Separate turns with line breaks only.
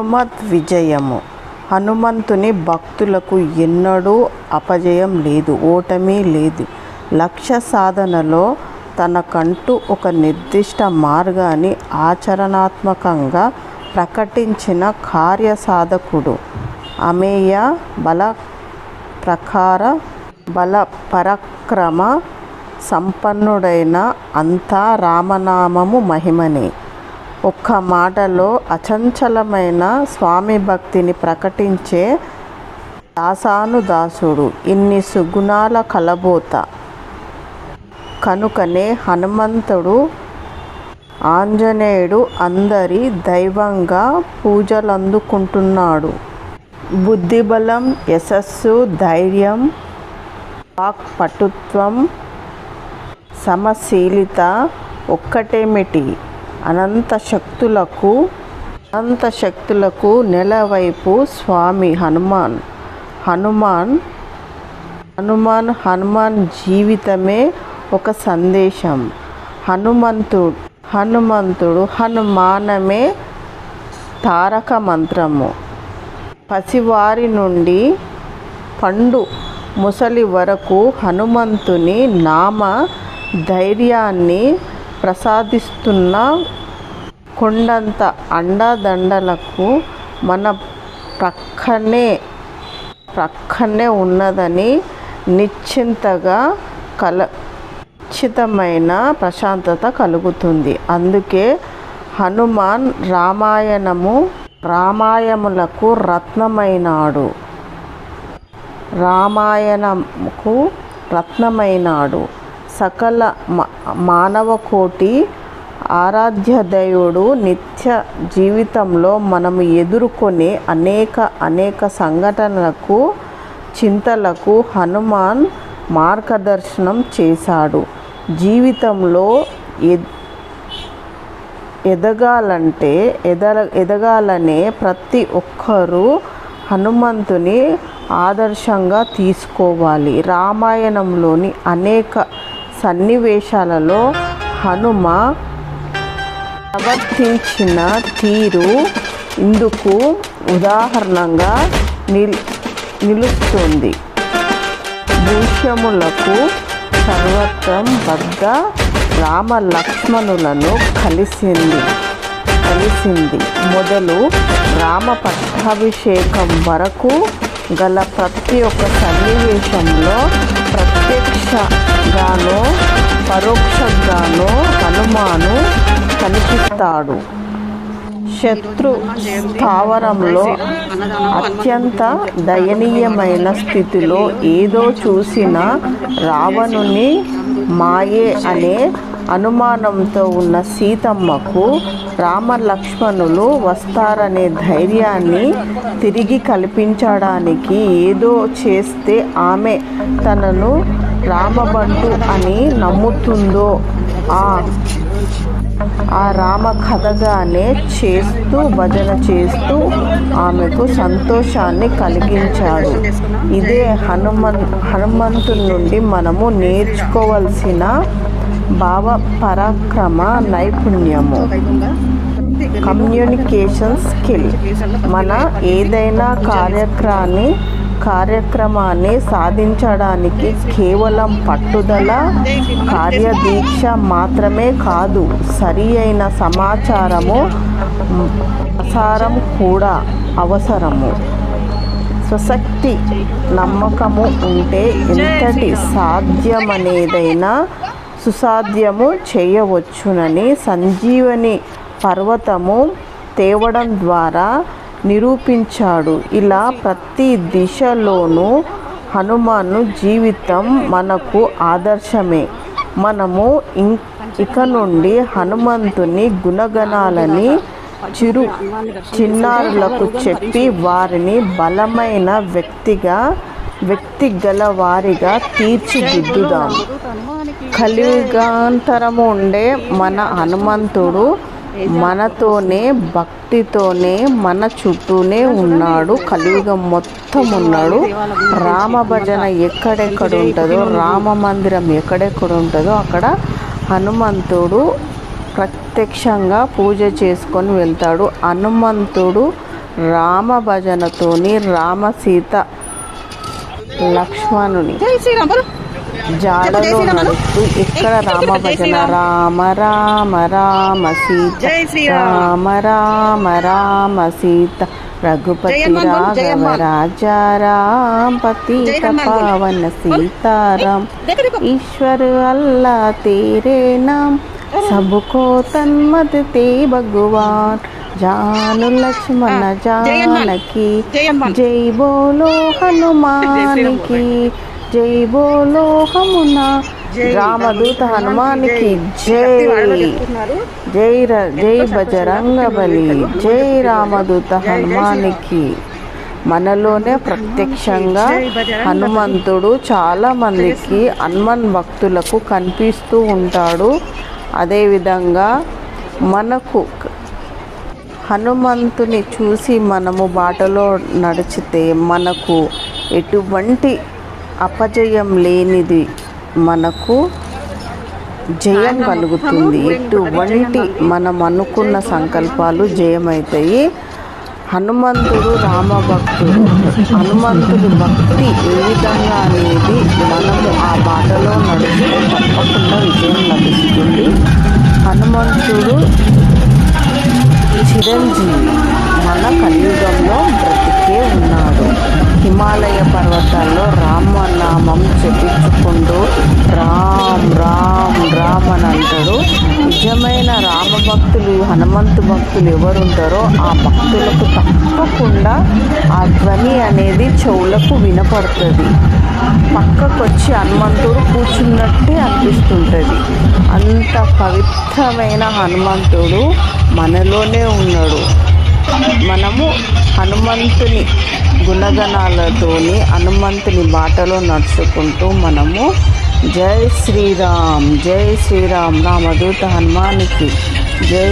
హనుమత్ విజయము. హనుమంతుని భక్తులకు ఎన్నడూ అపజయం లేదు ఓటమి లేదు. లక్ష్య సాధనలో తనకంటూ ఒక నిర్దిష్ట మార్గాన్ని ఆచరణాత్మకంగా ప్రకటించిన కార్యసాధకుడు అమేయ బల ప్రకార బల పరక్రమ సంపన్నుడైన అంతా రామనామము మహిమనే. ఒక్క మాటలో అచంచలమైన స్వామి భక్తిని ప్రకటించే దాసానుదాసుడు. ఇన్ని సుగుణాల కలబోత. కనుకనే హనుమంతుడు ఆంజనేయుడు అందరి దైవంగా పూజలందుకుంటున్నాడు. బుద్ధిబలం యశస్సు ధైర్యం వాక్పటుత్వం సమశీలిత ఒక్కటేమిటి? అనంత శక్తులకు అనంత శక్తులకు నెలవైపు స్వామి హనుమాన్. హనుమాన్ హనుమాన్ హనుమాన్ జీవితమే ఒక సందేశం. హనుమంతుడు హనుమంతుడు హనుమానమే తారక మంత్రము. పసివారి నుండి పండు ముసలి వరకు హనుమంతుని నామ ధైర్యాన్ని ప్రసాదిస్తున్న కొండంత అండదండలకు మన ప్రక్కనే ప్రక్కనే ఉన్నదని నిశ్చింతగా కల ఖచ్చితమైన ప్రశాంతత కలుగుతుంది. అందుకే హనుమాన్ రామాయణము రామాయణములకు రత్నమైనాడు. రామాయణముకు రత్నమైనాడు. సకల మానవ కోటి ఆరాధ్య నిత్య జీవితంలో మనము ఎదుర్కొనే అనేక అనేక సంఘటనలకు చింతలకు హనుమాన్ మార్గదర్శనం చేశాడు. జీవితంలో ఎదగాలంటే ఎద ఎదగాలనే ప్రతి ఒక్కరూ హనుమంతుని ఆదర్శంగా తీసుకోవాలి. రామాయణంలోని అనేక సన్నివేశాలలో హనుమ ప్రవర్తించిన తీరు ఇందుకు ఉదాహరణగా నిల్ నిలుస్తుంది. దృశ్యములకు సర్వత్రం వద్ద రామ లక్ష్మణులను కలిసింది. కలిసింది. మొదలు రామ పట్టాభిషేకం వరకు గల ప్రతి ఒక్క సన్నివేశంలో ప్రత్యక్షగానో పరోక్షంగానో హనుమాను కనిపిస్తాడు. శత్రు స్థావరంలో అత్యంత దయనీయమైన స్థితిలో ఏదో చూసిన రావణుని మాయే అనే అనుమానంతో ఉన్న సీతమ్మకు రామ లక్ష్మణులు వస్తారనే ధైర్యాన్ని తిరిగి కల్పించడానికి ఏదో చేస్తే ఆమె తనను రామబంటు అని నమ్ముతుందో ఆ ఆ రామ కథగానే చేస్తూ భజన చేస్తూ ఆమెకు సంతోషాన్ని కలిగించాడు. ఇదే హనుమన్ హనుమంతుడి నుండి మనము నేర్చుకోవలసిన భావ పరాక్రమ నైపుణ్యము. Communication skill. మన ఏదైనా కార్యక్రమాన్ని కార్యక్రమాన్ని సాధించడానికి కేవలం పట్టుదల కార్యదీక్ష మాత్రమే కాదు సరి అయిన సమాచారము ప్రసారం కూడా అవసరము. స్వశక్తి నమ్మకము ఉంటే ఎంతటి సాధ్యమనేదైనా సుసాధ్యము చేయవచ్చునని సంజీవని పర్వతము తేవడం ద్వారా నిరూపించాడు. ఇలా ప్రతి దిశలోనూ హనుమాను జీవితం మనకు ఆదర్శమే. మనము ఇక నుండి హనుమంతుని గుణగణాలని చిరు చిన్నారులకు చెప్పి వారిని బలమైన వ్యక్తిగా వ్యక్తి గల వారిగా తీర్చిదిద్దుదాం కలియుగాంతరము ఉండే మన హనుమంతుడు మనతోనే భక్తితోనే మన చుట్టూనే ఉన్నాడు. కలియుగం మొత్తం ఉన్నాడు. రామ భజన ఎక్కడెక్కడ ఉంటుందో రామ మందిరం ఎక్కడెక్కడ ఉంటుందో అక్కడ హనుమంతుడు ప్రత్యక్షంగా పూజ చేసుకొని వెళ్తాడు. హనుమంతుడు రామ భజనతోని రామ సీత లక్ష్మణుని
శ్రీరామ్
జాడలో నడుస్తూ ఇక్కడ రామ భజన రామ రామ రామ సీత రామ రామ రామ సీత రఘుపతి రాఘవ రాజా
రామ్
పతి పవన సీతారాం ఈశ్వర్ అల్లా తేరే నామ్ సబుకో తన్మత్ తే
భగవాన్ జాను లక్ష్మణ
జానకి
జై
బోలో హనుమానికి
జై బోలో
రామదూత హనుమానికి జై జై. జై బజరంగ బలి. జై రామదూత హనుమానికి. మనలోనే ప్రత్యక్షంగా హనుమంతుడు చాలా మందికి హనుమాన్ భక్తులకు కనిపిస్తూ ఉంటాడు. అదేవిధంగా మనకు హనుమంతుని చూసి మనము బాటలో నడిచితే మనకు ఎటువంటి అపజయం లేనిది మనకు జయం కలుగుతుంది. ఎటువంటి మనం అనుకున్న సంకల్పాలు జయమవుతాయి హనుమంతుడు రామభక్తుడు. హనుమంతుడి భక్తి ఏ విధంగా అనేది మనము ఆ బాటలో నడిస్తే తప్పకుండా విజయం లభిస్తుంది. హనుమంతుడు చిరంజీవి మన కలియుగంలో బ్రతికే ఎవరు హనుమంతు భక్తులు ఎవరుంటారో ఆ భక్తులకు తప్పకుండా ఆ ధ్వని అనేది చెవులకు వినపడుతుంది. పక్కకు వచ్చి హనుమంతుడు కూర్చున్నట్టే అనిపిస్తుంటుంది. అంత పవిత్రమైన హనుమంతుడు మనలోనే ఉన్నాడు. మనము హనుమంతుని గుణగణాలతోని హనుమంతుని బాటలో నడుచుకుంటూ మనము జై శ్రీరామ్ జై శ్రీరామ్ రామదూత హనుమానికి జై